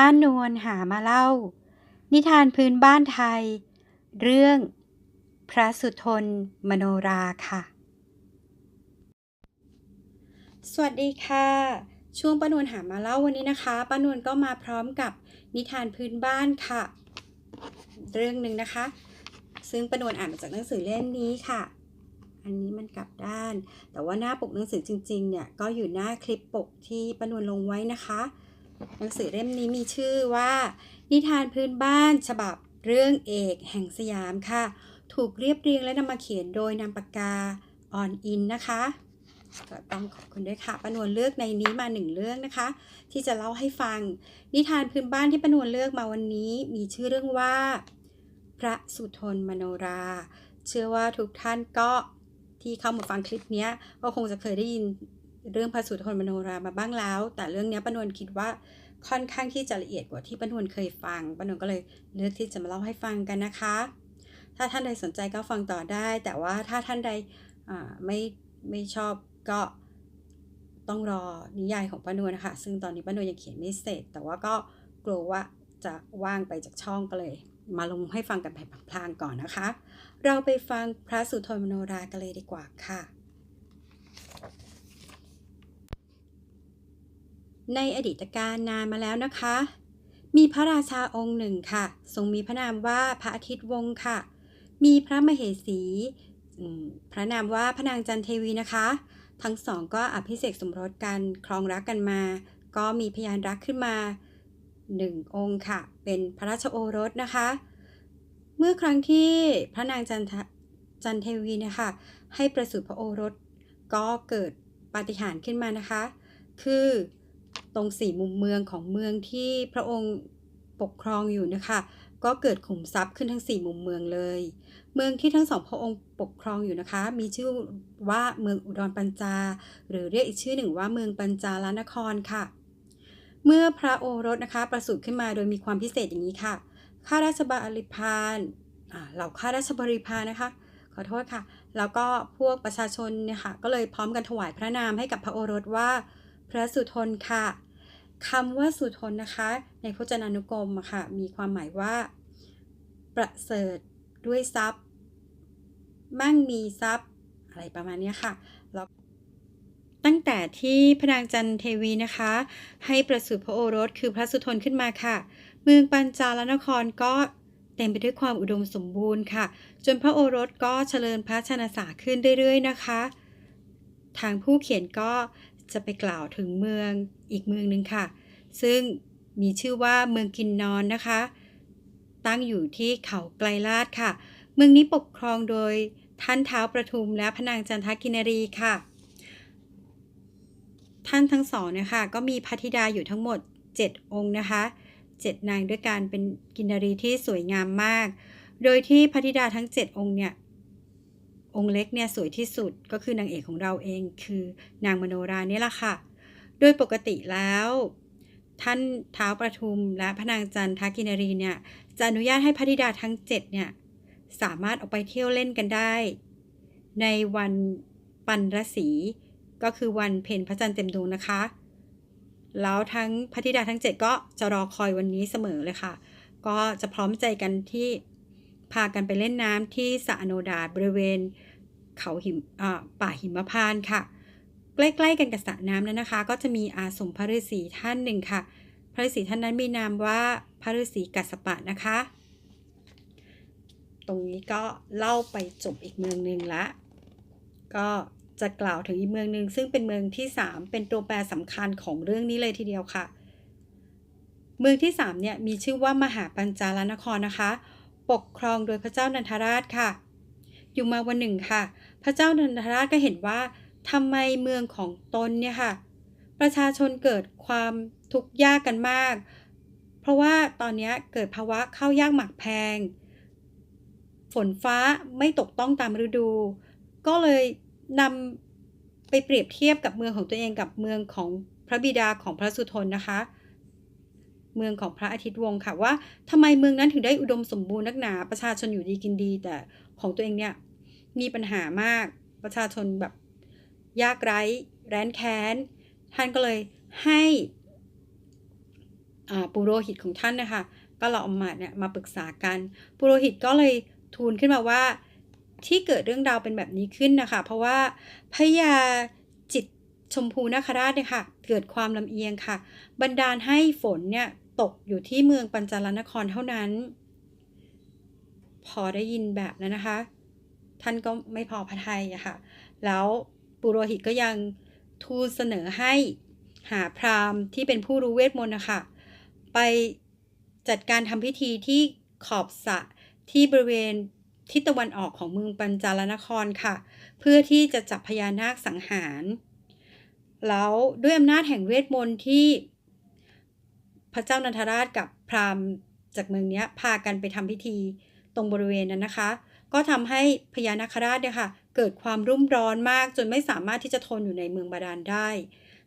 ป้านวลหามาเล่า นิทานพื้นบ้านไทย เรื่องพระสุทนมโนราค่ะ สวัสดีค่ะ ช่วงป้านวลหามาเล่าวันนี้นะคะป้านวลก็มาพร้อมกับนิทานพื้นบ้านค่ะ เรื่องหนึ่งนะคะ ซึ่งป้านวลอ่านมาจากหนังสือเล่มนี้ค่ะ อันนี้มันกลับด้าน แต่ว่าหน้าปกหนังสือจริงๆเนี่ยก็อยู่หน้าคลิปปกที่ป้านวลลงไว้นะคะ หนังสือเล่มนี้มีชื่อว่า นิทานพื้นบ้านฉบับเรื่องเอกแห่งสยามค่ะ ถูกเรียบเรียงและนำมาเขียนโดยนามปากกาออนอินนะคะก็ต้องขอบคุณด้วยค่ะปนวลเลือกในนี้มาหนึ่งเรื่องนะคะ ที่จะเล่าให้ฟัง นิทานพื้นบ้านที่ปนวลเลือกมาวันนี้ มีชื่อเรื่องว่า พระสุทนมโนรา เชื่อว่าทุกท่านก็ที่เข้ามาฟังคลิปนี้ก็คงจะเคยได้ยิน เรื่องพระสุทนมโนรามาบ้างแล้ว แต่เรื่องนี้ปนวลคิดว่าค่อนข้างที่จะละเอียดกว่าที่ปนวลเคยฟังปนวลก็เลยเลือกที่จะมาเล่าให้ฟังกันนะคะ ถ้าท่านใดสนใจก็ฟังต่อได้ แต่ว่าถ้าท่านใดไม่ไม่ชอบก็ต้องรอนิยายของป้านวลนะคะ ซึ่งตอนนี้ป้านวลยังเขียนไม่เสร็จ แต่ว่าก็กลัวว่าจะว่างไปจากช่องก็เลย มาลงให้ฟังกันแบบพลางๆก่อนนะคะ เราไปฟังพระสุทนมโนรากันเลยดีกว่าค่ะ ในอดีตการนานมาแล้วนะคะ มีพระราชาองค์หนึ่งค่ะ ทรงมีพระนามว่าพระอาทิตย์วงค่ะ มีพระมเหสี พระนามว่าพระนางจันเทวีนะคะ ทั้งสองก็อภิเษกสมรสกันครองรักกันมา ก็มีพยานรักขึ้นมาหนึ่งองค์ค่ะ เป็นพระราชโอรสนะคะ เมื่อครั้งที่พระนางจันจันเทวีนะคะให้ประสูติพระโอรสก็เกิดปาฏิหาริย์ขึ้นมานะคะ คือ ตรงสี่มุมเมืองของเมืองที่พระองค์ปกครองอยู่นะคะ ก็เกิดขุมทรัพย์ขึ้นทั้งสี่มุมเมืองเลย เมืองที่ทั้งสองพระองค์ปกครองอยู่นะคะ มีชื่อว่าเมืองอุดรปัญจา หรือเรียกอีกชื่อหนึ่งว่าเมืองปัญจาลนครค่ะ เมื่อพระโอรสนะคะประสูติขึ้นมาโดยมีความพิเศษอย่างนี้ค่ะ ข้าราชบริพารเหล่าข้าราชบริพารนะคะขอโทษค่ะ แล้วก็พวกประชาชนเนี่ยค่ะ ก็เลยพร้อมกันถวายพระนามให้กับพระโอรสว่า ระสุทนค่ะคำว่าสุทนนะคะ ในพจนานุกรมอะค่ะ มีความหมายว่า ประเสริฐด้วยทรัพย์ มั่งมีทรัพย์ อะไรประมาณนี้ค่ะ แล้วตั้งแต่ที่พระนางจันเทวีนะคะ ให้ประสูติพระโอรสคือพระสุทนขึ้นมาค่ะ เมืองปัญจาลนครก็เต็มไปด้วยความอุดมสมบูรณ์ค่ะ จนพระโอรสก็เจริญพระชนสาขึ้นเรื่อยๆนะคะ ทางผู้เขียนก็ จะไปกล่าวถึงเมืองอีกเมืองหนึ่งค่ะ ซึ่งมีชื่อว่าเมืองกินนอนนะคะ ตั้งอยู่ที่เขาไกลลาดค่ะ เมืองนี้ปกครองโดยท่านเท้าประทุมและพนางจันทกินรีค่ะ ท่านทั้งสองนี่ยค่ะก็มีพระธิดาอยู่ทั้งหมด 7 องค์นะคะเจ็ดนางด้วยกันเป็นกินรีที่สวยงามมาก โดยที่พระธิดาทั้ง 7 องค์เนี่ย องค์เล็กเนี่ยสวยที่สุดก็คือนางเอกของเราเองคือนางมโนราเนี่ยแหละค่ะ โดยปกติแล้ว ท่านเท้าประทุมและพระนางจันทกินรีเนี่ยจะอนุญาตให้พระธิดาทั้ง 7 เนี่ย สามารถออกไปเที่ยวเล่นกันได้ ในวันปันรสีก็คือวันเพ็ญพระจันทร์เต็มดวงนะคะ แล้วทั้งพระธิดาทั้ง 7 ก็จะรอคอยวันนี้เสมอเลยค่ะ ก็จะพร้อมใจกันที่พากันไปเล่นน้ำที่สระอโนดาบริเวณ เขาหิมป่าหิมพานต์ค่ะ ใกล้ๆกันกับสระน้ำนั้นนะคะ ก็จะมีอาสมพระฤาษีท่านหนึ่งค่ะ พระฤาษีท่านนั้นมีนามว่าพระฤาษีกัสปะนะคะ ตรงนี้ก็เล่าไปจบอีกเมืองหนึ่งละ ก็จะกล่าวถึงอีกเมืองหนึ่งซึ่งเป็นเมืองที่ 3 เป็นตัวแปรสำคัญของเรื่องนี้เลยทีเดียวค่ะ เมืองที่3เนี่ยมีชื่อว่ามหาปัญจาลนครนะคะ ปกครองโดยพระเจ้านันทราชค่ะ อยู่มาวันหนึ่งค่ะ พระเจ้านันทราชก็เห็นว่าทำไมเมืองของตนเนี่ยค่ะ ประชาชนเกิดความทุกข์ยากกันมาก เพราะว่าตอนนี้เกิดภาวะข้าวยากหมักแพง ฝนฟ้าไม่ตกต้องตามฤดู ก็เลยนำไปเปรียบเทียบกับเมืองของตัวเองกับเมืองของพระบิดาของพระสุทนนะคะ เมืองของพระอาทิตย์วงค่ะว่าทำไมเมืองนั้นถึงได้อุดมสมบูรณ์นักหนาประชาชนอยู่ดีกินดี แต่ของตัวเองเนี่ย มีปัญหามากประชาชนแบบยากไร้ แร้นแค้น ท่านก็เลยให้ปุโรหิตของท่านนะคะ ก็เราอามาเนี่ยมาปรึกษากันปุโรหิตก็เลยทูลขึ้นมาว่าที่เกิดเรื่องราวเป็นแบบนี้ขึ้นนะคะ เพราะว่าพญาจิตชมพูนาคราชเนี่ยค่ะ เกิดความลำเอียงค่ะ บันดาลให้ฝนเนี่ยตกอยู่ที่เมืองปัญจาลนครเท่านั้น พอได้ยินแบบนั้นนะคะ ท่านก็ไม่พอพระทัยอะค่ะ แล้วปุโรหิตก็ยังทูลเสนอให้หาพราหมณ์ที่เป็นผู้รู้เวทมนต์นะคะไปจัดการทำพิธีที่ขอบสะที่บริเวณทิศตะวันออกของเมืองปัญจาลนครค่ะ เพื่อที่จะจับพญานาคสังหาร แล้วด้วยอำนาจแห่งเวทมนต์ที่พระเจ้านันทราชกับพราหมณ์จากเมืองนี้พากันไปทำพิธีตรงบริเวณนั้นนะคะ ก็ทำให้พญานาคราชเนี่ยค่ะเกิดความรุ่มร้อนมากจนไม่สามารถที่จะทนอยู่ในเมืองบาดาลได้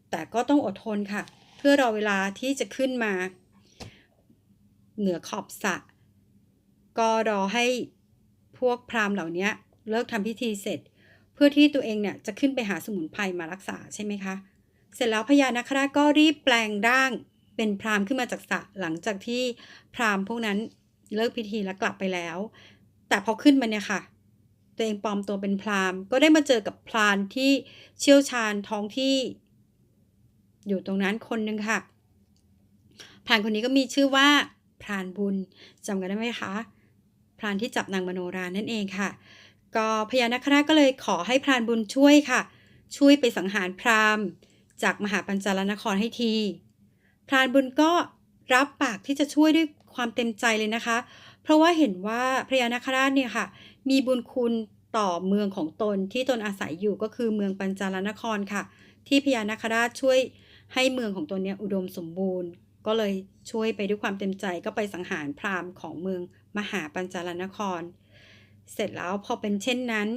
แต่ก็ต้องอดทนค่ะ เพื่อรอเวลาที่จะขึ้นมา เหนือขอบสระก็รอให้พวกพราหมณ์เหล่านี้เลิกทำพิธีเสร็จ เพื่อที่ตัวเองเนี่ยจะขึ้นไปหาสมุนไพรมารักษาใช่ไหมคะ เสร็จแล้วพญานาคราชก็รีบแปลงร่างเป็นพราหมณ์ขึ้นมาจากสระหลังจากที่พราหมณ์พวกนั้นเลิกพิธีแล้วกลับไปแล้ว แต่พอขึ้นมาเนี่ยค่ะ ตัวเองปลอมตัวเป็นพรามก็ได้มาเจอกับพรานที่เชี่ยวชาญท้องที่ อยู่ตรงนั้นคนหนึ่งค่ะพรานคนนี้ก็มีชื่อว่าพรานบุญจำกันได้ไหมคะพรานที่จับนางมโนรานั่นเองค่ะ ก็พญานาคราชก็เลยขอให้พรานบุญช่วยค่ะ ช่วยไปสังหารพรามจากมหาปัญจาลนครให้ที พรานบุญก็รับปากที่จะช่วยด้วยความเต็มใจเลยนะคะเราะว่าเห็นว่าพญานาคราชเนี่ยค่ะ มีบุญคุณต่อเมืองของตนที่ตนอาศัยอยู่ก็คือเมืองปัญจาลนครค่ะ ที่พญานาคราชช่วยให้เมืองของตนเนี่ยอุดมสมบูรณ์ ก็เลยช่วยไปด้วยความเต็มใจก็ไปสังหารพราหมณ์ของเมืองมหาปัญจาลนคร เสร็จแล้วพอเป็นเช่นนั้น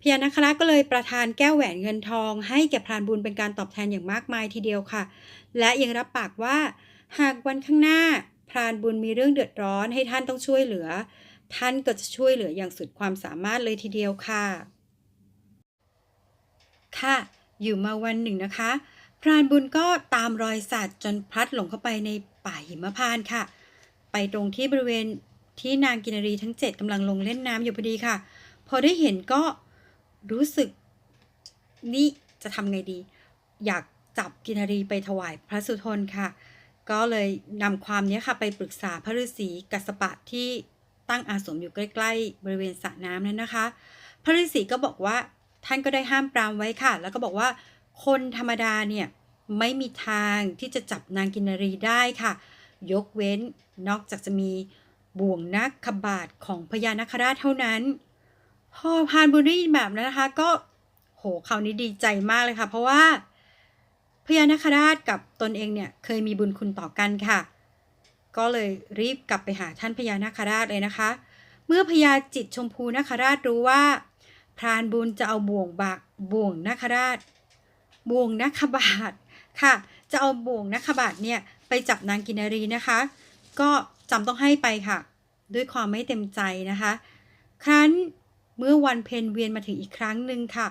พญานาคราชก็เลยประทานแก้วแหวนเงินทอง ให้แก่พรานบุญเป็นการตอบแทนอย่างมากมายทีเดียวค่ะ และยังรับปากว่า หากวันข้างหน้า พรานบุญมีเรื่องเดือดร้อนให้ท่านต้องช่วยเหลือ ท่านก็จะช่วยเหลืออย่างสุดความสามารถเลยทีเดียวค่ะ ค่ะ อยู่มาวันหนึ่งนะคะ พรานบุญก็ตามรอยสัตว์จนพลัดหลงเข้าไปในป่าหิมพานต์ค่ะ ไปตรงที่บริเวณที่นางกินรีทั้งเจ็ดกำลังลงเล่นน้ำอยู่พอดีค่ะ พอได้เห็นก็รู้สึกนี่จะทำไงดี อยากจับกินรีไปถวายพระสุทนค่ะ ก็เลยนำความนี้ค่ะไปปรึกษาพระฤาษีกัสปะที่ตั้งอาสมอยู่ใกล้ๆ บริเวณสระน้ำนั้นนะคะ พระฤาษีก็บอกว่าท่านก็ได้ห้ามปรามไว้ค่ะ แล้วก็บอกว่าคนธรรมดาเนี่ยไม่มีทางที่จะจับนางกินรีได้ค่ะ ยกเว้นนอกจากจะมีบ่วงนักขบาทของพญานาคราชเท่านั้นพอพานบุญได้ยินแบบนั้นนะคะ ก็โหคราวนี้ดีใจมากเลยค่ะ เพราะว่า ญานาคราชกับตนเองเนี่ยเคยมีบุญคุณต่อกันค่ะ ก็เลยรีบกลับไปหาท่านพญานาคราชเลยนะคะ เมื่อพญาจิตชมพูนาคราชรู้ว่า พรานบุญจะเอาบ่วงบากบ่วงนาคราช บ่วงนาคบาทค่ะ จะเอาบ่วงนาคบาทเนี่ยไปจับนางกินรีนะคะ ก็จำต้องให้ไปค่ะ ด้วยความไม่เต็มใจนะคะ ครั้นเมื่อวันเพนเวียนมาถึงอีกครั้งหนึ่งค่ะ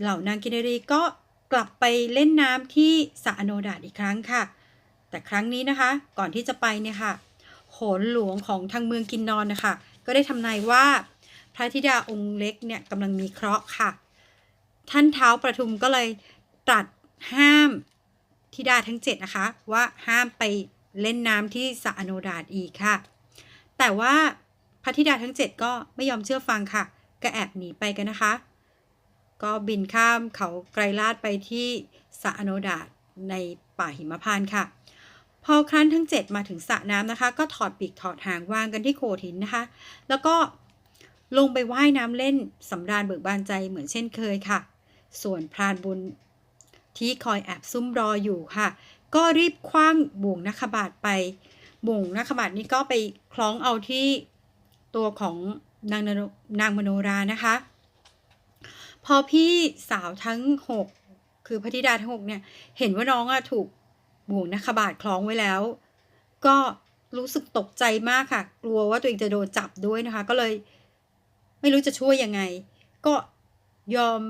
เหล่านางกินรีก็ กลับไปเล่นน้ำที่สระอโนดาตอีกครั้งค่ะ แต่ครั้งนี้นะคะก่อนที่จะไปเนี่ยค่ะโหนหลวงของทางเมืองกินนอนนะคะก็ได้ทำนายว่า พระธิดาองค์เล็กเนี่ยกำลังมีเคราะห์ค่ะ ท่านเท้าประทุมก็เลยตรัสห้ามธิดาทั้งเจ็ดนะคะ ว่าห้ามไปเล่นน้ำที่สระอโนดาตอีกค่ะ แต่ว่าพระธิดาทั้งเจ็ดก็ไม่ยอมเชื่อฟังค่ะ ก็แอบหนีไปกันนะคะ ก็บินข้ามเขาไกรลาดไปที่สะอโนดาตในป่าหิมพานต์ค่ะ พอครั้นทั้ง 7 มาถึงสระน้ำนะคะ ก็ถอดปีกถอดหางวางกันที่โขดหินนะคะ แล้วก็ลงไปว่ายน้ำเล่นสำราญเบิกบานใจเหมือนเช่นเคยค่ะ ส่วนพรานบุญที่คอยแอบซุ่มรออยู่ค่ะ ก็รีบคว้างบ่วงนักบาทไป บ่วงนักบาทนี้ก็ไปคล้องเอาที่ตัวของนางโนนางมโนรานะคะ พอพี่สาวทั้งหกคือพระธิดาทั้งหกเนี่ย เห็นว่าน้องอะถูกบ่วงนักบาทคล้องไว้แล้ว ก็รู้สึกตกใจมากค่ะ กลัวว่าตัวเองจะโดนจับด้วยนะคะ ก็เลย ไม่รู้จะช่วยยังไง ก็ยอม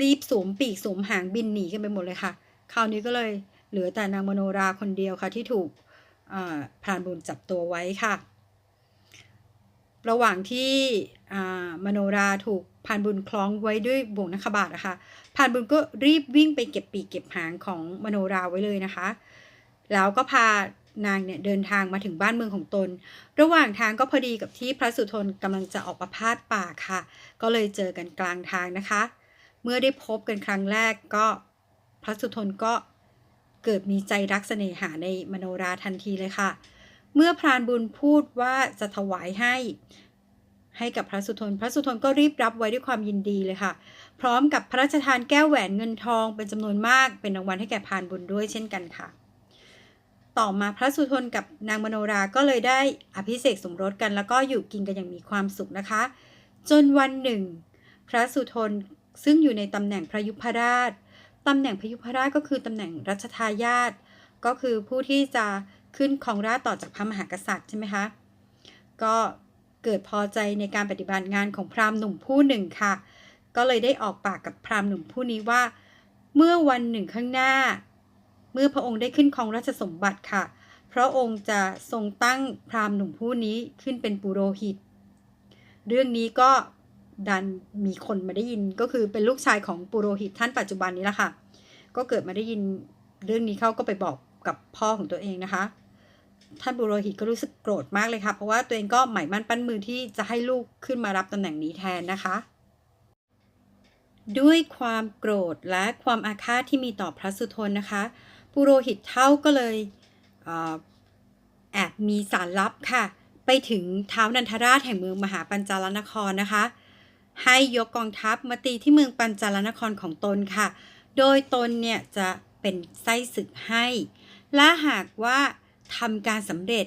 รีบสวมปีกสวมหางบินหนีกันไปหมดเลยค่ะ คราวนี้ก็เลยเหลือแต่นางมโนราคนเดียวค่ะ ที่ถูกอ่าพรานบุญจับตัวไว้ค่ะ ระหว่างที่มโนราถูก พานบุญคล้องไว้ด้วยบ่วงนักขบาทนะคะพานบุญก็รีบวิ่งไปเก็บปีกเก็บหางของมโนราไว้เลยนะคะ แล้วก็พานางเนี่ยเดินทางมาถึงบ้านเมืองของตน ระหว่างทางก็พอดีกับที่พระสุทนกำลังจะออกประพาสป่าค่ะ ก็เลยเจอกันกลางทางนะคะ เมื่อได้พบกันครั้งแรกก็พระสุทนก็เกิดมีใจรักเสน่หาในมโนราทันทีเลยค่ะ เมื่อพรานบุญพูดว่าจะถวายให้ ให้กับพระสุทน พระสุทนก็รีบรับไว้ด้วยความยินดีเลยค่ะ พร้อมกับพระราชทานแก้วแหวนเงินทองเป็นจำนวนมาก เป็นรางวัลให้แก่พานบุญด้วยเช่นกันค่ะ ต่อมาพระสุทนกับนางมโนราก็เลยได้อภิเษกสมรสกัน แล้วก็อยู่กินกันอย่างมีความสุขนะคะ จนวันหนึ่ง พระสุทนซึ่งอยู่ในตำแหน่งพระยุพราชตำแหน่งพระยุพราชก็คือตำแหน่งรัชทายาทก็คือผู้ที่จะขึ้นครองราชต่อจากพระมหากษัตริย์ใช่ไหมคะก็ เกิดพอใจในการปฏิบัติงานของพราหมณ์หนุ่มผู้หนึ่งค่ะ ก็เลยได้ออกปากกับพราหมณ์หนุ่มผู้นี้ว่า เมื่อวันหนึ่งข้างหน้า เมื่อพระองค์ได้ขึ้นครองราชสมบัติค่ะ พระองค์จะทรงตั้งพราหมณ์หนุ่มผู้นี้ขึ้นเป็นปุโรหิต เรื่องนี้ก็ดันมีคนมาได้ยินก็คือเป็นลูกชายของปุโรหิตท่านปัจจุบันนี้แหละค่ะ ก็เกิดมาได้ยินเรื่องนี้เขาก็ไปบอกกับพ่อของตัวเองนะคะ ท่านปุโรหิตก็รู้สึกโกรธมากเลยค่ะ เพราะว่าตัวเองก็หมายมั่นปั้นมือที่จะให้ลูกขึ้นมารับตำแหน่งนี้แทนนะคะ ด้วยความโกรธและความอาฆาตที่มีต่อพระสุทนนะคะปุโรหิตเท่าก็เลยเออแอบมีสารลับค่ะ ไปถึงเท้าวนันทราชแห่งเมืองมหาปัญจาลนครนะคะ ให้ยกกองทัพมาตีที่เมืองปัญจาลนครของตนค่ะ โดยตนเนี่ยจะเป็นไส้ศึกให้ และหากว่า ทำการสำเร็จ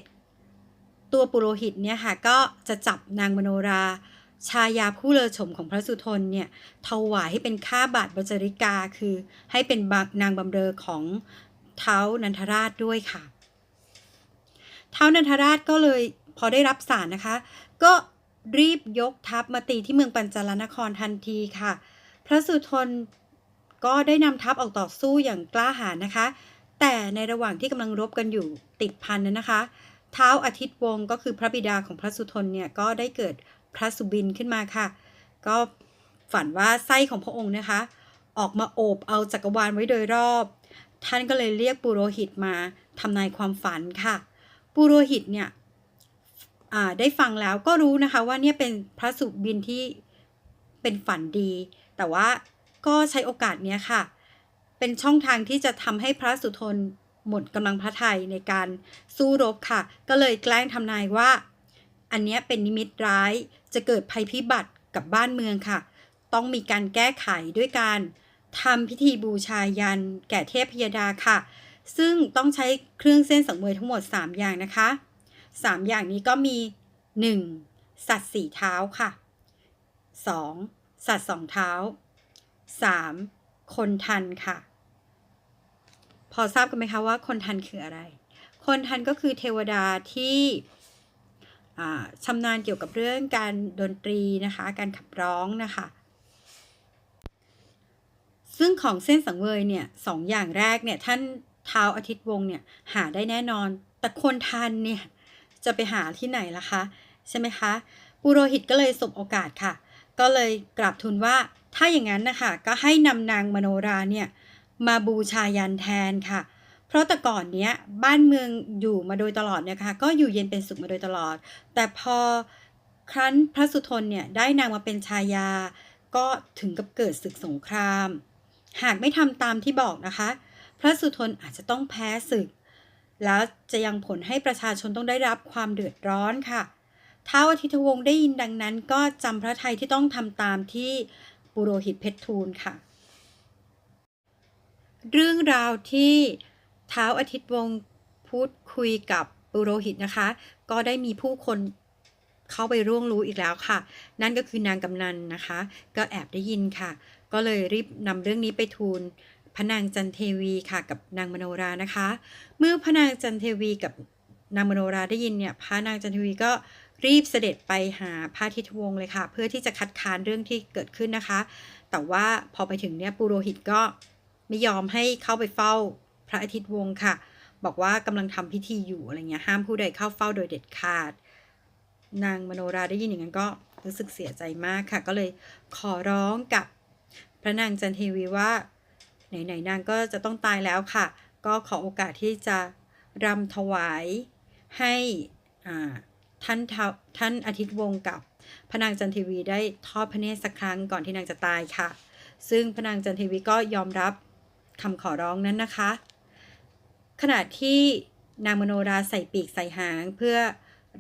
ตัวปุโรหิตเนี่ยค่ะก็จะจับนางมโนรา ชายาผู้เลอชมของพระสุทนเนี่ยถวายให้เป็นค่าบาทบจริกาคือให้เป็นนางบำเรอของเท้านันทราชด้วยค่ะ เท้านันทราชก็เลยพอได้รับสารนะคะ ก็รีบยกทัพมาตีที่เมืองปัญจลนครทันทีค่ะ พระสุทนก็ได้นำทัพออกต่อสู้อย่างกล้าหาญนะคะ แต่ในระหว่างที่กำลังรบกันอยู่ติดพันนั้นนะคะ เท้าอาทิตย์วงก็คือพระบิดาของพระสุทนเนี่ยก็ได้เกิดพระสุบินขึ้นมาค่ะ ก็ฝันว่าไส้ของพระองค์นะคะ ออกมาโอบเอาจักรวาลไว้โดยรอบ ท่านก็เลยเรียกปุโรหิตมาทำนายความฝันค่ะ ปุโรหิตเนี่ยได้ฟังแล้วก็รู้นะคะว่าเนี่ยเป็นพระสุบินที่เป็นฝันดี แต่ว่าก็ใช้โอกาสเนี้ยค่ะ เป็นช่องทางที่จะทำให้พระสุทนหมดกำลังพระทัยในการสู้รบค่ะ ก็เลยแกล้งทำนายว่า อันนี้เป็นนิมิตร้ายจะเกิดภัยพิบัติกับบ้านเมืองค่ะ ต้องมีการแก้ไขด้วยการทำพิธีบูชายันแก่เทพพยดาค่ะ ซึ่งต้องใช้เครื่องเส้นสังเวยทั้งหมด 3 อย่างนะคะ 3 อย่างนี้ก็มี 1. สัตว์สี่เท้าค่ะ 2. สัตว์สองเท้า 3. คนทันค่ะ อทราบกันไหมคะว่าคนทันคืออะไร คนทันก็คือเทวดาที่ชำนาญเกี่ยวกับเรื่องการดนตรีนะคะ การขับร้องนะคะ ซึ่งของเส้นสังเวยเนี่ยสองอย่างแรกเนี่ยท่านเท้าอาทิตย์วงเนี่ยหาได้แน่นอน แต่คนทันเนี่ยจะไปหาที่ไหนล่ะคะใช่ไหมคะ ปุโรหิตก็เลยสบโอกาสค่ะ ก็เลยกราบทูลว่าถ้าอย่างนั้นนะคะก็ให้นำนางมโนราเนี่ย มาบูชายันแทนค่ะ เพราะแต่ก่อนเนี้ยบ้านเมืองอยู่มาโดยตลอดเนี่ยค่ะก็อยู่เย็นเป็นสุขมาโดยตลอด แต่พอครั้นพระสุทนเนี่ยได้นางมาเป็นชายา ก็ถึงกับเกิดศึกสงคราม หากไม่ทำตามที่บอกนะคะ พระสุทนอาจจะต้องแพ้ศึก แล้วจะยังผลให้ประชาชนต้องได้รับความเดือดร้อนค่ะท้าวอาทิตวงศ์ได้ยินดังนั้น ก็จำพระไทยที่ต้องทำตามที่ปุโรหิตเพชรทูลค่ะ เรื่องราวที่เท้าอาทิตย์วงศ์พูดคุยกับปุโรหิตนะคะ ก็ได้มีผู้คนเข้าไปร่วงรู้อีกแล้วค่ะ นั่นก็คือนางกำนันนะคะ ก็แอบได้ยินค่ะ ก็เลยรีบนำเรื่องนี้ไปทูลพระนางจันเทวีค่ะกับนางมโนรานะคะ เมื่อพระนางจันเทวีกับนางมโนราได้ยินเนี่ยพระนางจันเทวีก็รีบเสด็จไปหาพระทิตวงศ์เลยค่ะ เพื่อที่จะคัดค้านเรื่องที่เกิดขึ้นนะคะ แต่ว่าพอไปถึงเนี่ยปุโรหิตก็ ไม่ยอมให้เข้าไปเฝ้าพระอาทิตย์วงค่ะ บอกว่ากำลังทำพิธีอยู่อะไรเงี้ยห้ามผู้ใดเข้าเฝ้าโดยเด็ดขาด นางมโนราได้ยินอย่างนั้นก็รู้สึกเสียใจมากค่ะ ก็เลยขอร้องกับพระนางจันเทวีว่าไหนๆนางก็จะต้องตายแล้วค่ะ ก็ขอโอกาสที่จะรำถวายให้ท่านท,ท่านอาทิตย์วงกับพระนางจันทีวีได้ทอดพระเนตรสักครั้งก่อนที่นางจะตายค่ะ ซึ่งพระนางจันทีวีก็ยอมรับ คำขอร้องนั้นนะคะ ขณะที่นางมโนราใส่ปีกใส่หางเพื่อ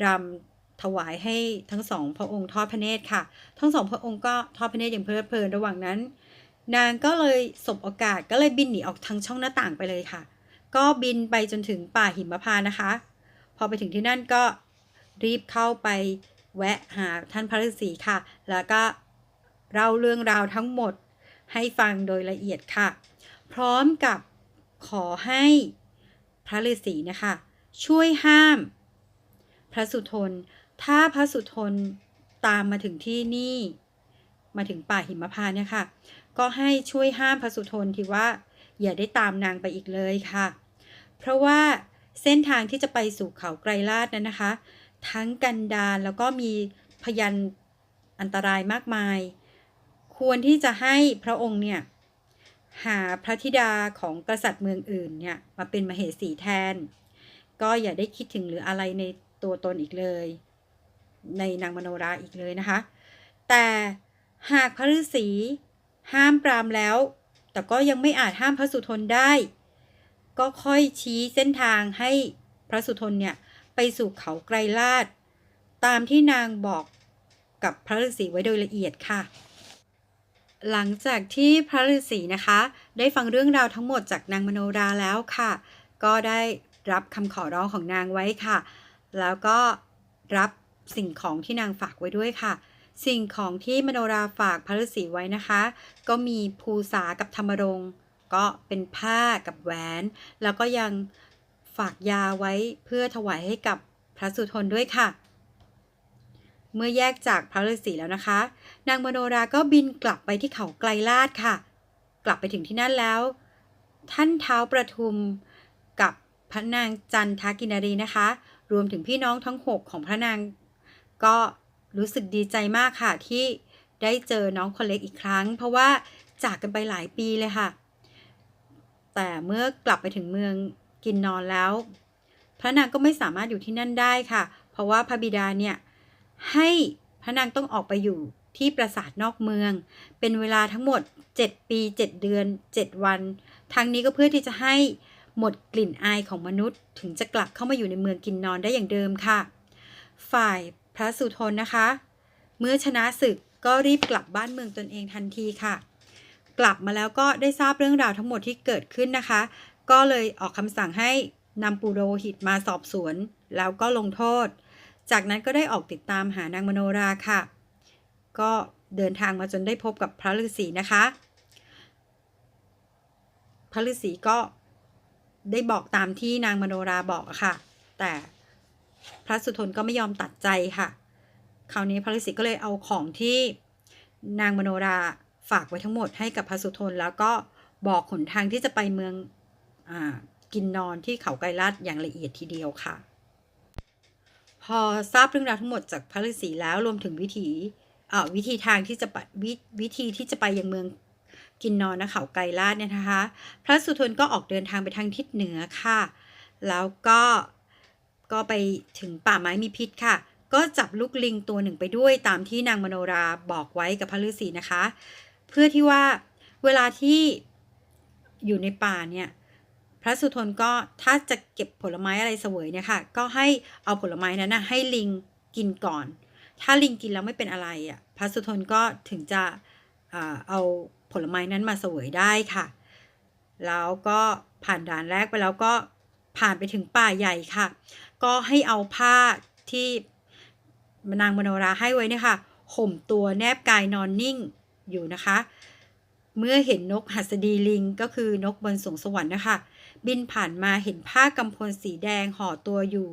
รำถวายให้ทั้งสองพระองค์ทอดพระเนตรค่ะ ทั้งสองพระองค์ก็ทอดพระเนตรอย่างเพลิดเพลินระหว่างนั้น นางก็เลยสบโอกาสก็เลยบินหนีออกทางช่องหน้าต่างไปเลยค่ะ ก็บินไปจนถึงป่าหิมพานต์นะคะ พอไปถึงที่นั่นก็รีบเข้าไปแวะหาท่านพระฤาษีค่ะ แล้วก็เล่าเรื่องราวทั้งหมดให้ฟังโดยละเอียดค่ะ พร้อมกับขอให้พระฤาษีนะคะ ช่วยห้าม พระสุทน ถ้าพระสุทนตามมาถึงที่นี่ มาถึงป่าหิมพานต์เนี่ยค่ะ ก็ให้ช่วยห้ามพระสุทนที่ว่าอย่าได้ตามนางไปอีกเลยค่ะ เพราะว่าเส้นทางที่จะไปสู่เขาไกรลาดนั้นนะคะ ทั้งกันดารแล้วก็มีพยันอันตรายมากมาย ควรที่จะให้พระองค์เนี่ย หาพระธิดาของกษัตริย์เมืองอื่นเนี่ยมาเป็นมเหสีแทน ก็อย่าได้คิดถึงหรืออะไรในตัวตนอีกเลย ในนางมโนราอีกเลยนะคะ แต่หากพระฤาษีห้ามปรามแล้ว แต่ก็ยังไม่อาจห้ามพระสุทนได้ ก็ค่อยชี้เส้นทางให้พระสุทนเนี่ยไปสู่เขาไกรลาดตามที่นางบอกกับพระฤาษีไว้โดยละเอียดค่ะ หลังจากที่พระฤาษีนะคะ ได้ฟังเรื่องราวทั้งหมดจากนางมโนราแล้วค่ะ ก็ได้รับคำขอร้องของนางไว้ค่ะ แล้วก็รับสิ่งของที่นางฝากไว้ด้วยค่ะ สิ่งของที่มโนราฝากพระฤาษีไว้นะคะ ก็มีภูษากับธรรมรงก็เป็นผ้ากับแหวน แล้วก็ยังฝากยาไว้เพื่อถวายให้กับพระสุทนด้วยค่ะ เมื่อแยกจากพระฤาษีแล้วนะคะ นางมโนราก็บินกลับไปที่เขาไกลลาดค่ะ กลับไปถึงที่นั่นแล้ว ท่านเท้าประทุมกับพระนางจันทกินารีนะคะ รวมถึงพี่น้องทั้ง6ของพระนาง ก็รู้สึกดีใจมากค่ะที่ได้เจอน้องคนเล็กอีกครั้ง เพราะว่าจากกันไปหลายปีเลยค่ะ แต่เมื่อกลับไปถึงเมืองกินนอนแล้ว พระนางก็ไม่สามารถอยู่ที่นั่นได้ค่ะ เพราะว่าพระบิดาเนี่ย ให้พระนางต้องออกไปอยู่ที่ปราสาทนอกเมือง เป็นเวลาทั้งหมด 7 ปี 7 เดือน 7 วัน ทั้งนี้ก็เพื่อที่จะให้หมดกลิ่นอายของมนุษย์ ถึงจะกลับเข้ามาอยู่ในเมืองกินนอนได้อย่างเดิมค่ะ ฝ่ายพระสุทนนะคะ เมื่อชนะศึกก็รีบกลับบ้านเมืองตนเองทันทีค่ะ กลับมาแล้วก็ได้ทราบเรื่องราวทั้งหมดที่เกิดขึ้นนะคะ ก็เลยออกคำสั่งให้นำปุโรหิตมาสอบสวน แล้วก็ลงโทษ จากนั้นก็ได้ออกติดตามหานางมโนราค่ะ ก็เดินทางมาจนได้พบกับพระฤาษีนะคะ พระฤาษีก็ได้บอกตามที่นางมโนราบอกค่ะ แต่พระสุทนก็ไม่ยอมตัดใจค่ะ คราวนี้พระฤาษีก็เลยเอาของที่นางมโนราฝากไว้ทั้งหมดให้กับพระสุทนแล้วก็บอกหนทางที่จะไปเมืองอกินนอนที่เขาไกรลาดอย่างละเอียดทีเดียวค่ะ อทราบเรื่องราวทั้งหมดจากพระฤาษีแล้วรวมถึงวิธีวิธีทางที่จะไปววิธีที่จะไปยังเมืองกินนอนนะเขาไกรลาดเนี่ยนะคะ พระสุทนก็ออกเดินทางไปทางทิศเหนือค่ะ แล้วก็ก็ไปถึงป่าไม้มีพิษค่ะ ก็จับลูกลิงตัวหนึ่งไปด้วยตามที่นางมโนราบอกไว้กับพระฤาษีนะคะ เพื่อที่ว่าเวลาที่อยู่ในป่าเนี่ย พระสุทนก็ถ้าจะเก็บผลไม้อะไรเสวยเนี่ยค่ะ ก็ให้เอาผลไม้นั้นนะให้ลิงกินก่อน ถ้าลิงกินแล้วไม่เป็นอะไรอะพระสุทนก็ถึงจะเอาผลไม้นั้นมาเสวยได้ค่ะ แล้วก็ผ่านด่านแรกไปแล้วก็ผ่านไปถึงป่าใหญ่ค่ะ ก็ให้เอาผ้าที่นางมโนราให้ไว้เนี่ยค่ะห่มตัวแนบกายนอนนิ่งอยู่นะคะ เมื่อเห็นนกหัสดีลิงก็คือนกบนสวงสวรรค์นะคะ บินผ่านมาเห็นผ้ากำพลสีแดงห่อตัวอยู่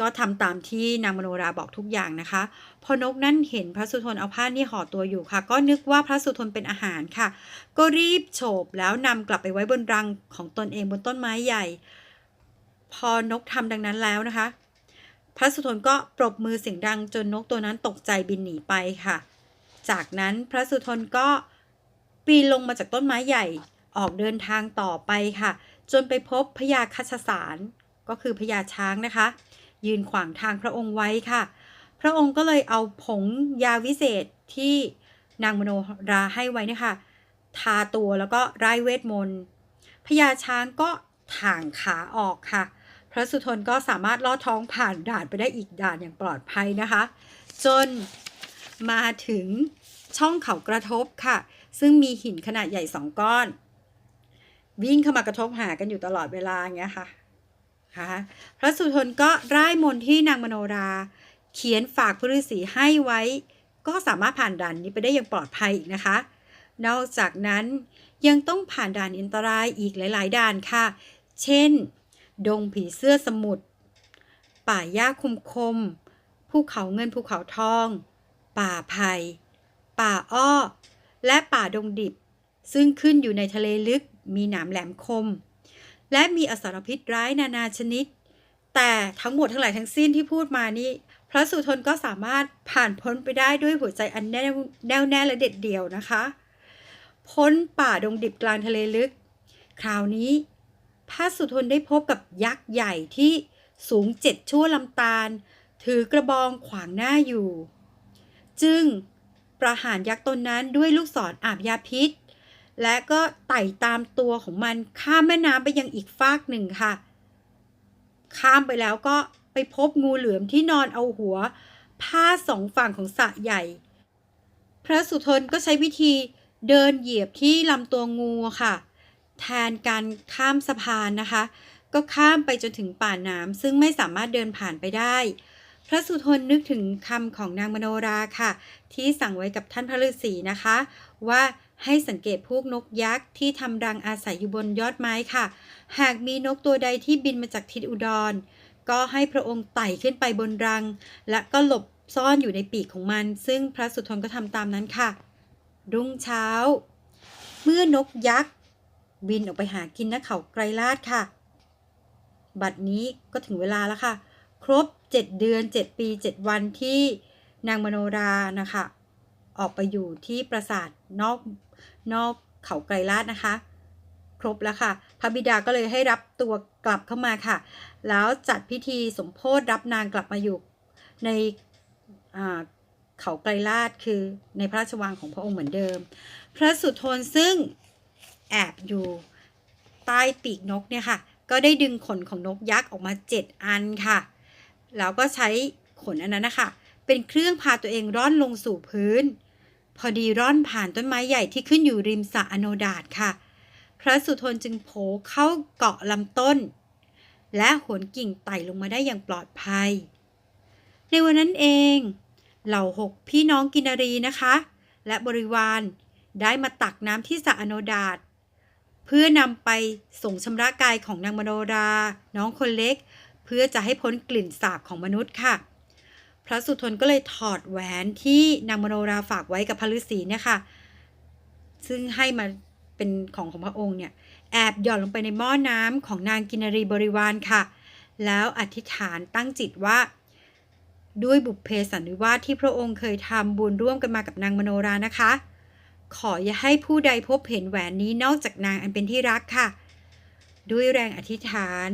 ก็ทำตามที่นางมโนราบอกทุกอย่างนะคะ พอนกนั่นเห็นพระสุทนเอาผ้านี่ห่อตัวอยู่ค่ะ ก็นึกว่าพระสุทนเป็นอาหารค่ะ ก็รีบโฉบแล้วนำกลับไปไว้บนรังของตนเองบนต้นไม้ใหญ่ พอนกทำดังนั้นแล้วนะคะ พระสุทนก็ปรบมือเสียงดังจนนกตัวนั้นตกใจบินหนีไปค่ะ จากนั้นพระสุทนก็ปีนลงมาจากต้นไม้ใหญ่ออกเดินทางต่อไปค่ะ จนไปพบพญาคัชสารก็คือพญาช้างนะคะ ยืนขวางทางพระองค์ไว้ค่ะ พระองค์ก็เลยเอาผงยาวิเศษที่นางมโนราให้ไว้นะคะทาตัวแล้วก็ไร้เวทมนต์พญาช้างก็ถ่างขาออกค่ะ พระสุทนก็สามารถลอดท้องผ่านด่านไปได้อีกด่านอย่างปลอดภัยนะคะ จน มาถึงช่องเขากระทบค่ะ ซึ่งมีหินขนาดใหญ่สองก้อน วิ่งเข้ามากระทบหากันอยู่ตลอดเวลาอย่างเงี้ยค่ะค่ะพระสุทนก็ร่ายมนที่นางมโนรา เขียนฝากพระฤาษีให้ไว้ ก็สามารถผ่านด่านนี้ไปได้อย่างปลอดภัยอีกนะคะ นอกจากนั้นยังต้องผ่านด่านอันตรายอีกหลาย ๆ ด่านค่ะ เช่น ดงผีเสื้อสมุทรป่าหญ้าคมคมภูเขาเงินภูเขาทอง ป่าไผ่ป่าอ้อ และป่าดงดิบ ซึ่งขึ้นอยู่ในทะเลลึกมีหนามแหลมคม และมีอสรพิษร้ายนานาชนิด แต่ทั้งหมดทั้งหลายทั้งสิ้นที่พูดมานี่พระสุทนก็สามารถผ่านพ้นไปได้ด้วยหัวใจอันแน่วแน่วแน่และเด็ดเดี่ยวนะคะ พ้นป่าดงดิบกลางทะเลลึก คราวนี้ พระสุทนได้พบกับยักษ์ใหญ่ที่สูงเจ็ดชั่วลำตาล ถือกระบองขวางหน้าอยู่ จึงประหารยักษ์ตนนั้นด้วยลูกศรอาบยาพิษ และก็ไต่ตามตัวของมันข้ามแม่น้ำไปยังอีกฟากหนึ่งค่ะ ข้ามไปแล้วก็ไปพบงูเหลือมที่นอนเอาหัวพาดสองฝั่งของสระใหญ่ พระสุทนก็ใช้วิธีเดินเหยียบที่ลำตัวงูค่ะ แทนการข้ามสะพานนะคะ ก็ข้ามไปจนถึงป่าน้ำซึ่งไม่สามารถเดินผ่านไปได้ พระสุทนนึกถึงคำของนางมโนราค่ะ ที่สั่งไว้กับท่านพระฤาษีนะคะ ว่าให้สังเกตพวกนกยักษ์ที่ทำรังอาศัยอยู่บนยอดไม้ค่ะ หากมีนกตัวใดที่บินมาจากทิศอุดร ก็ให้พระองค์ไต่ขึ้นไปบนรัง และก็หลบซ่อนอยู่ในปีกของมัน ซึ่งพระสุทนก็ทำตามนั้นค่ะ รุ่งเช้า เมื่อนกยักษ์บินออกไปหากินนเขาไกรลาดค่ะ บัดนี้ก็ถึงเวลาแล้วค่ะ ครบ 7 เดือน 7 ปี 7 วันที่นางมโนรานะคะ ออกไปอยู่ที่ปราสาทนอกนอกเขาไกรลาดนะคะ ครบแล้วค่ะพระบิดาก็เลยให้รับตัวกลับเข้ามาค่ะ แล้วจัดพิธีสมโพธรับนางกลับมาอยู่ในอ่าเขาไกรลาดคือในพระราชวังของพระองค์เหมือนเดิม พระสุทนซึ่งแอบอยู่ใต้ปีกนกเนี่ยค่ะ ก็ได้ดึงขนของนกยักษ์ออกมา 7 อันค่ะ แล้วก็ใช้ขนอันนั้นนะคะ เป็นเครื่องพาตัวเองร่อนลงสู่พื้น พอดีร่อนผ่านต้นไม้ใหญ่ที่ขึ้นอยู่ริมสระอโนดาตค่ะ พระสุทนจึงโผล่เข้าเกาะลำต้น และโหนกิ่งไต่ลงมาได้อย่างปลอดภัย ในวันนั้นเอง เหล่าหกพี่น้องกินรีนะคะ และบริวารได้มาตักน้ำที่สระอโนดาตเพื่อนำไปส่งชำระกายของนางมโนรา น้องคนเล็ก เพื่อจะให้พ้นกลิ่นสาบของมนุษย์ค่ะ พระสุทนก็เลยถอดแหวนที่นางมโนราฝากไว้กับพระฤาษีเนี่ยค่ะ ซึ่งให้มาเป็นของของพระองค์เนี่ยแอบหย่อนลงไปในหม้อน้ำของนางกินรีบริวารค่ะ แล้วอธิษฐานตั้งจิตว่า ด้วยบุพเพสันนิวาสที่พระองค์เคยทำบุญร่วมกันมากับนางมโนรานะคะ ขออย่าให้ผู้ใดพบเห็นแหวนนี้นอกจากนางอันเป็นที่รักค่ะ ด้วยแรงอธิษฐาน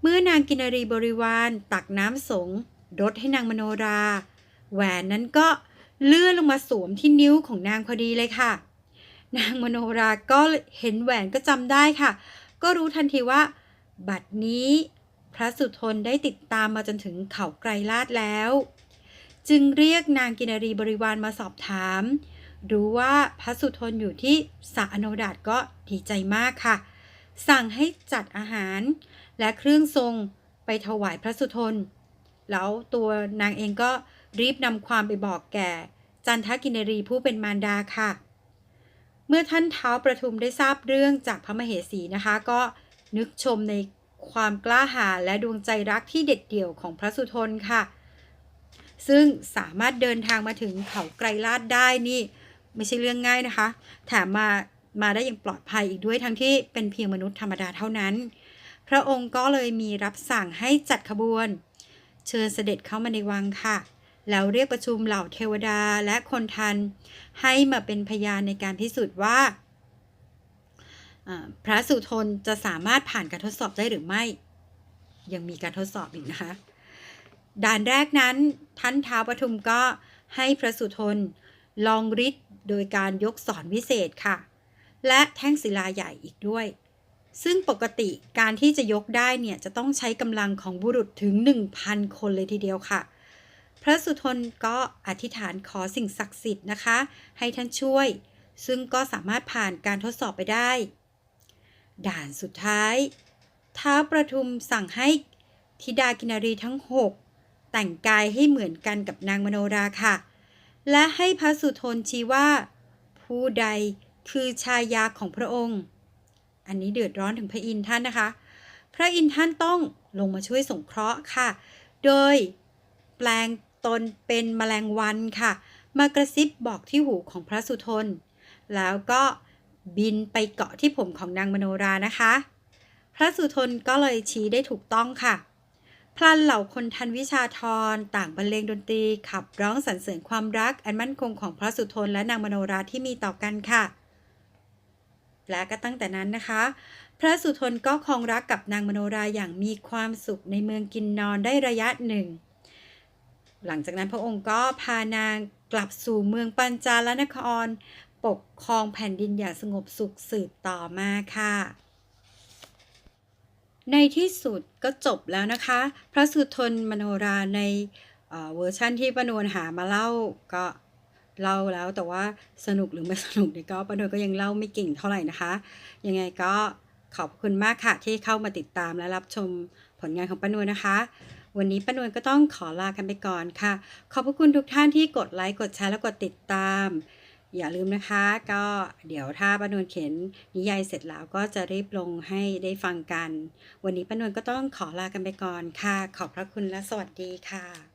เมื่อนางกินรีบริวารตักน้ำสงรดให้นางมโนรา แหวนนั้นก็เลื่อนลงมาสวมที่นิ้วของนางพอดีเลยค่ะ นางมโนราก็เห็นแหวนก็จำได้ค่ะ ก็รู้ทันทีว่า บัดนี้พระสุทนได้ติดตามมาจนถึงเขาไกรลาดแล้ว จึงเรียกนางกินรีบริวารมาสอบถาม รู้ว่าพระสุทนอยู่ที่สระอโนดาตก็ดีใจมากค่ะ สั่งให้จัดอาหาร และเครื่องทรงไปถวายพระสุทน แล้วตัวนางเองก็รีบนำความไปบอกแก่ จันทกินรีผู้เป็นมารดาค่ะ เมื่อท่านเท้าประทุมได้ทราบเรื่องจากพระมเหสีนะคะ ก็นึกชมในความกล้าหาญและดวงใจรักที่เด็ดเดี่ยวของพระสุทนค่ะ ซึ่งสามารถเดินทางมาถึงเขาไกรลาดได้นี่ ไม่ใช่เรื่องง่ายนะคะ แถมมามาได้อย่างปลอดภัยอีกด้วยทั้งที่เป็นเพียงมนุษย์ธรรมดาเท่านั้น พระองค์ก็เลยมีรับสั่งให้จัดขบวน เชิญเสด็จเข้ามาในวังค่ะ แล้วเรียกประชุมเหล่าเทวดาและคนทัน ให้มาเป็นพยานในการพิสูจน์ว่า พระสุทนจะสามารถผ่านการทดสอบได้หรือไม่ ยังมีการทดสอบอีกนะคะด่านแรกนั้นท่านท้าวปทุมก็ให้พระสุทนลองฤทธิ์โดยการยกสอนวิเศษค่ะ และแท่งศิลาใหญ่อีกด้วย ซึ่งปกติการที่จะยกได้เนี่ยจะต้องใช้กำลังของบุรุษถึง 1,000 คนเลยทีเดียวค่ะ พระสุทนก็อธิษฐานขอสิ่งศักดิ์สิทธิ์นะคะ ให้ท่านช่วย ซึ่งก็สามารถผ่านการทดสอบไปได้ ด่านสุดท้ายท้าวประทุมสั่งให้ธิดากินารีทั้ง 6 แต่งกายให้เหมือนกันกับนางมโนราค่ะ และให้พระสุทนชี้ว่า ผู้ใดคือชายาของพระองค์ อันนี้เดือดร้อนถึงพระอินทร์ท่านนะคะ พระอินทร์ท่านต้องลงมาช่วยสงเคราะห์ค่ะ โดยแปลงตนเป็นแมลงวันค่ะ มากระซิบบอกที่หูของพระสุทน แล้วก็บินไปเกาะที่ผมของนางมโนรานะคะ พระสุทนก็เลยชี้ได้ถูกต้องค่ะ พลันเหล่าคนทันวิชาทรต่างบรรเลงดนตรีขับร้องสรรเสริญความรักอันมั่นคงของพระสุทนและนางมโนราที่มีต่อกันค่ะ และก็ตั้งแต่นั้นนะคะ พระสุทนก็คองรักกับนางมโนราอย่างมีความสุขในเมืองกินนอนได้ระยะหนึ่ง หลังจากนั้นพระองค์ก็พานางกลับสู่เมืองปัญจาลนคร ปกครองแผ่นดินอย่างสงบสุขสืบต่อมาค่ะ ในที่สุดก็จบแล้วนะคะ พระสุทนมโนราในเเวอร์ชั่นที่ป้านวลหามาเล่าก็ เล่าแล้วแต่ว่าสนุกหรือไม่สนุกเนี่ยก็ป้านวลก็ยังเล่าไม่เก่งเท่าไหร่นะคะ ยังไงก็ขอบคุณมากค่ะที่เข้ามาติดตามและรับชมผลงานของป้านวลนะคะ วันนี้ป้านวลก็ต้องขอลากันไปก่อนค่ะ ขอบพระคุณทุกท่านที่กดไลค์กดแชร์และกดติดตาม อย่าลืมนะคะ ก็เดี๋ยวถ้าป้านวลเขียนนิยายเสร็จแล้วก็จะรีบลงให้ได้ฟังกัน วันนี้ป้านวลก็ต้องขอลากันไปก่อนค่ะ ขอบพระคุณและสวัสดีค่ะ